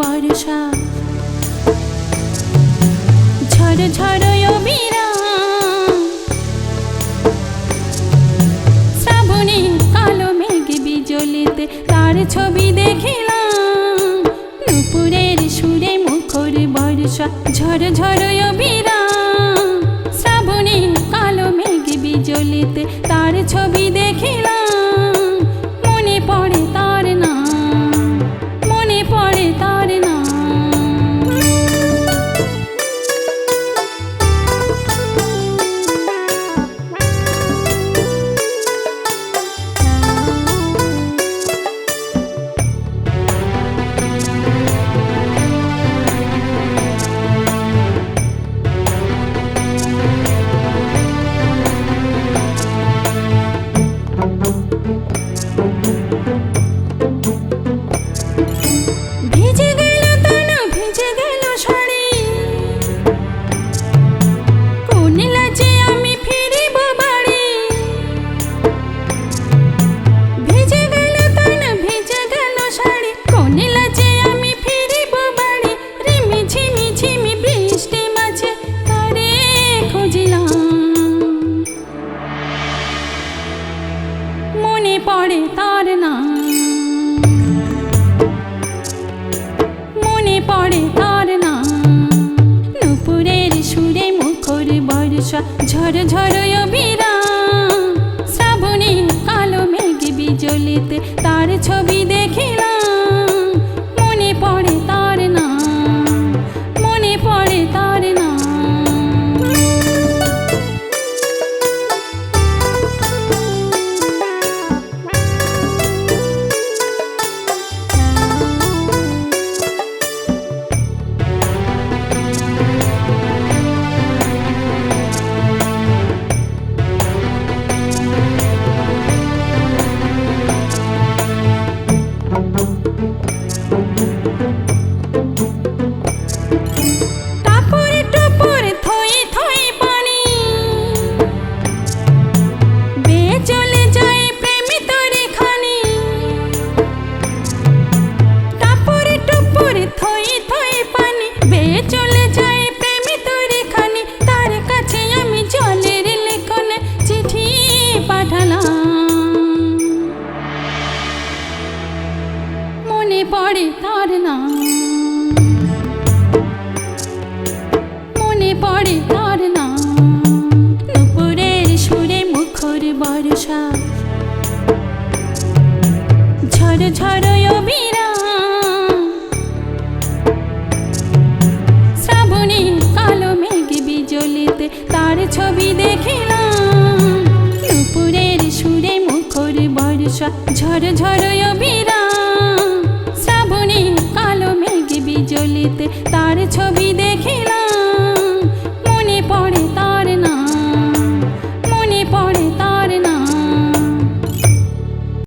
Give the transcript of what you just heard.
বর্ষা। ঝড় ঝড় শ্রাবণী কালো মেঘ বিজলিতে তার ছবি দেখিলাম। নুপুরের সুরে মুখর বর্ষা, ঝড় ঝড় শ্রাবণী কালো মেঘ বিজলিতে তার ছবি দেখিলাম। নুপুরের সুরে মুখর বর্ষা ঝড় ঝড় অবিরাম। শ্রাবণী কালো মেঘ বিজলিতে তার ছবি দেখিলাম। মনে পড়ে তার নাম, মনে পড়ে তার তার নাম। মনে পড়ে তার নাম। নুপুরের সুরে মুখর বর্ষা। ঝড় ঝড় অবিরাম। শ্রাবণী কালো মেঘ বিজলিতে তার ছবি দেখিলাম। নুপুরের সুরে মুখর বর্ষা। ঝড় ঝড় অবিরাম।